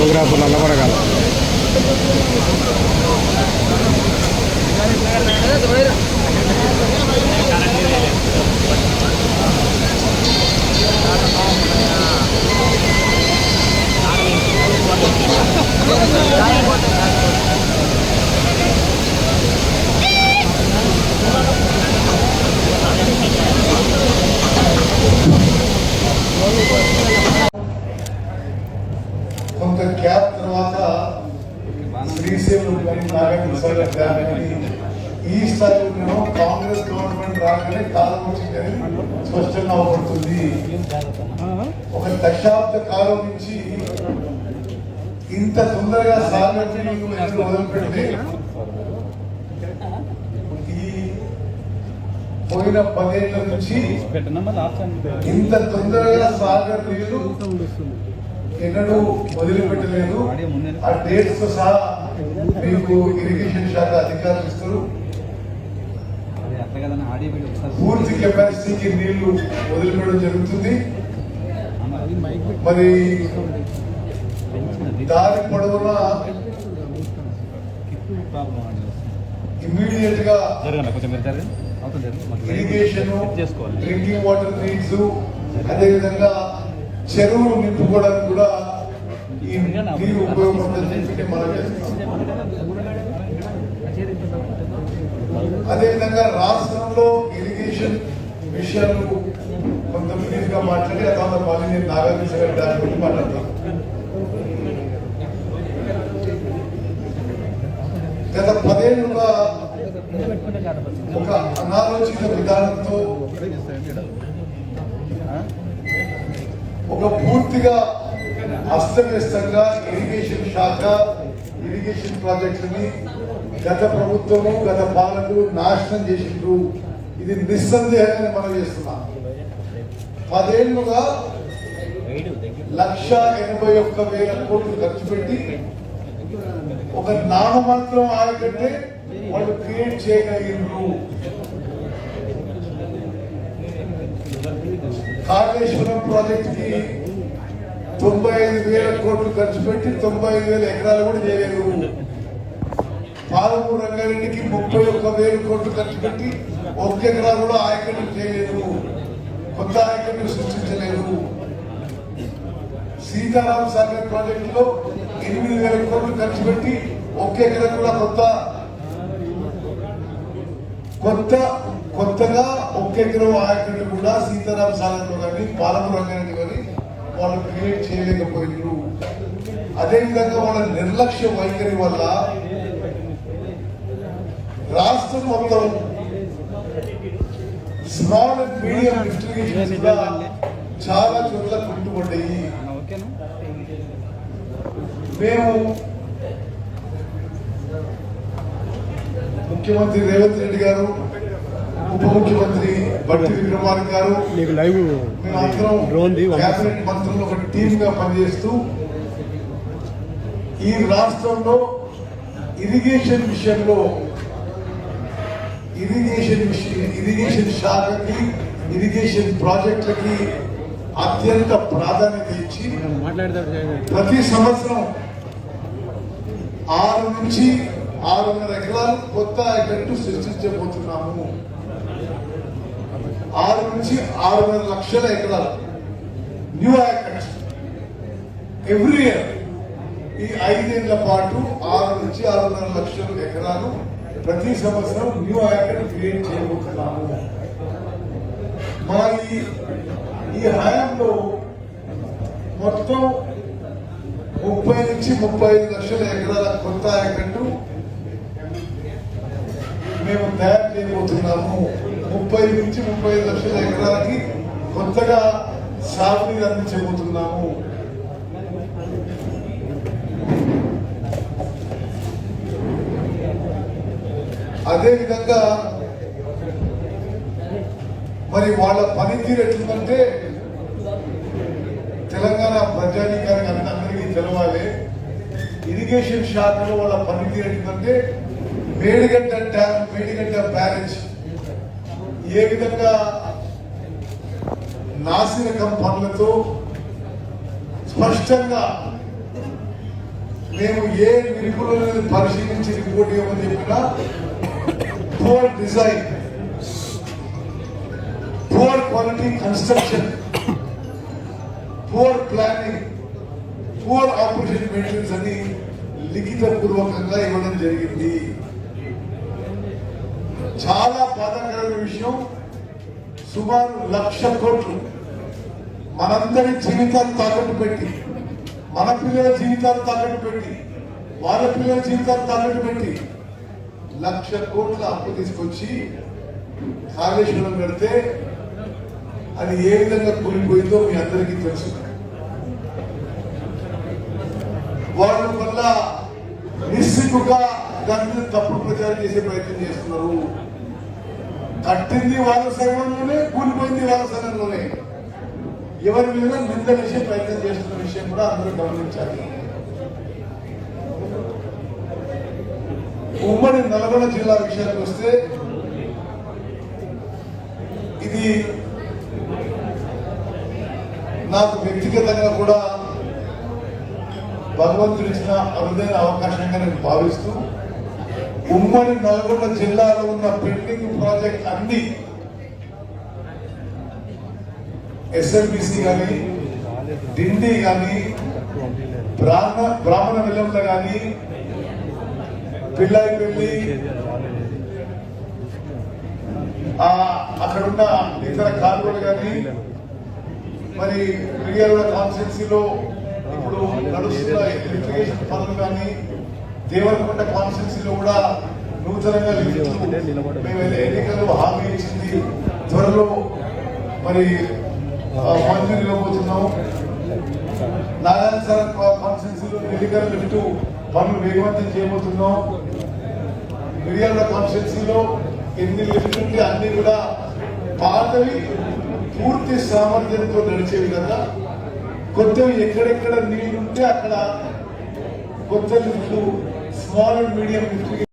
நூறுரூவா நல்ல மழை காலம் Gracias. శ్రీశైలం కానీ ఈ స్థాయిలో కాంగ్రెస్ గవర్నమెంట్ రాగానే కాలం వచ్చిందని స్పష్టంగా అవబడుతుంది ఒక దశాబ్ద కాలం నుంచి ఇంత తొందరగా సాగర్ నీళ్ళు ఈ పోయిన పదేళ్ళ నుంచి ఇంత తొందరగా సాగర్ నీళ్ళు ఎన్నడూ వదిలిపెట్టలేదు. ఆ డేట్స్తో సహా మీకు ఇరిగేషన్ శాఖ అధికారులు ఇస్తారు. పూర్తి కెపాసిటీకి నీళ్ళు వదిలిపెట్టడం జరుగుతుంది. మరి దారి పొడవునా ఇమ్మీడియట్గా ఇరిగేషన్ డ్రింకింగ్ వాటర్ నీడ్స్ అదే విధంగా చెరువులు నింపుకోవడానికి కూడా ఈ నీరు ఉపయోగపడుతుంది. చెప్పి మనం చేస్తున్నాం రాష్ట్రంలో ఇరిగేషన్ విషయాలు కొంత బ్రీఫ్ మాట్లాడి ఆ తర్వాత మళ్ళీ నేను నాగార్జున సాగర్ డ్యామ్ గురించి మాట్లాడతాను గత పదేళ్ళుగా ఒక అనాలోచిత విధానంతో ఒక పూర్తిగా అస్తవ్యస్తంగా ఇరిగేషన్ శాఖ ఇరిగేషన్ ప్రాజెక్టుని గత ప్రభుత్వము గత పాలకులు నాశనం చేసిండ్రు. ఇది నిస్సందేహంగా మనం చేస్తున్నాం. పదేళ్ళుగా లక్ష ఎనభై ఒక్క వేల కోట్లు ఖర్చు పెట్టి ఒక నామమాత్రం ఆడకంటే వాళ్ళు క్రియేట్ చేయగలిగినారు కాళేశ్వరం ప్రాజెక్ట్కి తొంభై ఐదు వేల కోట్లు ఖర్చు పెట్టి తొంభై ఐదు వేల ఎకరాలు కూడా చేయలేదు. పాలమూరు రంగారెడ్డికి ముప్పై ఒక్క వేల కోట్లు ఖర్చు పెట్టి ఒక్క ఎకరా కూడా ఆయకట్టు చేయలేదు. కొత్త ఆయకట్టు సృష్టించలేదు. సీతారామ సాగర్ ప్రాజెక్టులో ఎనిమిది వేల కోట్లు ఖర్చు పెట్టి ఒక్క ఎకరా కూడా కొత్త కొత్త కొత్తగా ఒక్క ఎకరం ఆయకట్టు కూడా సీతారాం సాగర్లో కానీ పాలమూరు రంగారెడ్డి కానీ వాళ్ళు క్రియేట్ చేయలేకపోయినారు. అదేవిధంగా వాళ్ళ నిర్లక్ష్య వైఖరి వల్ల రాష్ట్రం మొత్తం స్మాల్ అండ్ మీడియం డిస్ట్రిబ్యూషన్ కూడా చాలా చోట్ల కుంటుపడ్డాయి మేము ముఖ్యమంత్రి రేవంత్ రెడ్డి గారు ఉప ముఖ్యమంత్రి బట్టి విక్రమార్క గారు కేబినెట్ మంత్రులు ఒక టీమ్గా పనిచేస్తూ ఈ రాష్ట్రంలో ఇరిగేషన్ విషయంలో ఇరిగేషన్ ఇరిగేషన్ శాఖకి ఇరిగేషన్ ప్రాజెక్టులకి అత్యంత ప్రాధాన్యత ఇచ్చి ప్రతి సంవత్సరం ఆరు నుంచి ఆరున్నర ఎకరాలు కొత్త ఆయకట్టు సృష్టించబోతున్నాము. ఆరు నుంచి ఆరున్నర లక్షల ఎకరాలు. న్యూ యాక్ట్ ఎవ్రీ ఇయర్ ఈ ఐదేళ్ళ పాటు ఆరు నుంచి ఆరున్నర లక్షల ఎకరాలు ప్రతి సంవత్సరం న్యూ యాక్ట్ క్రియేట్ చేయబోతున్నాము. మా ఈ ఈ హయాంలో మొత్తం ముప్పై నుంచి ముప్పై ఐదు లక్షల ఎకరాల కొత్త ఆయకట్టు మేము తయారు చేయబోతున్నాము. ముప్పై నుంచి ముప్పై లక్షల ఎకరాలకి కొత్తగా సాగునీరు అందించబోతున్నాము. అదే విధంగా మరి వాళ్ళ పనితీరు ఎట్లుందంటే తెలంగాణ ప్రజానీకానికి అందరికీ తెలవాలి. ఇరిగేషన్ శాఖలో వాళ్ళ పనితీరు ఎట్లుందంటే మేడిగడ్డ డ్యామ్ మేడిగడ్డ బ్యారేజ్. ఏ విధంగా నాసిరకం పనులతో స్పష్టంగా మేము ఏ నిపుణులను పరిశీలించి రిపోర్ట్ ఇవ్వమని చెప్పినా poor design poor quality construction poor planning poor operation maintenance అని లిఖిత పూర్వకంగా ఇవ్వడం జరిగింది. చాలా బాధాకరమైన విషయం. సుమారు లక్ష కోట్లు మనందరి జీవితాలు తాకట్టు పెట్టి మన పిల్లల జీవితాలు తాకట్టు పెట్టి వాళ్ళ పిల్లల జీవితాలు తాకట్టు పెట్టి లక్ష కోట్ల అప్పు తీసుకొచ్చి కాళేశ్వరం కడితే అది ఏ విధంగా కూలిపోయిందో మీ అందరికీ తెలుసు. వాళ్ళ వల్ల నిస్సిగ్గుగా దాని మీద తప్పుడు ప్రచారం చేసే ప్రయత్నం చేస్తున్నారు. కట్టింది వాళ్ళ సగంలోనే కూలిపోయింది వాళ్ళ ఎవరి మీద నింద విషయం ప్రయత్నం చేస్తున్న విషయం కూడా అందరూ గమనించాలి. ఉమ్మడి నల్గొండ జిల్లా విషయానికి వస్తే ఇది నాకు వ్యక్తిగతంగా కూడా భగవంతుడు ఇచ్చిన అరుదైన అవకాశంగా నేను భావిస్తూ ఉమ్మడి నల్గొండ జిల్లాలో ఉన్న పెండింగ్ ప్రాజెక్ట్ అన్ని ఎస్ఎంబిసి కానీ డిండి కానీ బ్రాహ్మణ బ్రాహ్మణ విలంత కానీ పిల్లాయిపల్లి ఆ అక్కడున్న ఇతర కాలువలు కానీ మరి మిర్యాల కాన్స్టిట్యున్సీలో ఇప్పుడు నడుస్తున్న ఎలక్ట్రికేషన్ పనులు కానీ దేవరకొండ కాన్స్టిట్యున్సీలో కూడా నూతనంగా మేము ఎన్నికలు హామీ ఇచ్చింది. త్వరలో మరి మంజూరు ఇవ్వబోతున్నాము నారాయణ సార్ కాన్స్టిట్యున్సీలో ఎన్నికల లిఫ్ట్ పనులు వేగవంతం చేయబోతున్నాం. మిర్యాల కాన్స్టిట్యున్సీలో ఎన్ని లిఫ్ట్లు ఉంటే అన్ని కూడా పాతవి పూర్తి సామర్థ్యంతో నడిచే విధంగా కొత్తవి ఎక్కడెక్కడ నీళ్ళుంటే అక్కడ కొత్త లిఫ్ట్లు స్మాల్ అండ్ మీడియం లిఫ్ట్లు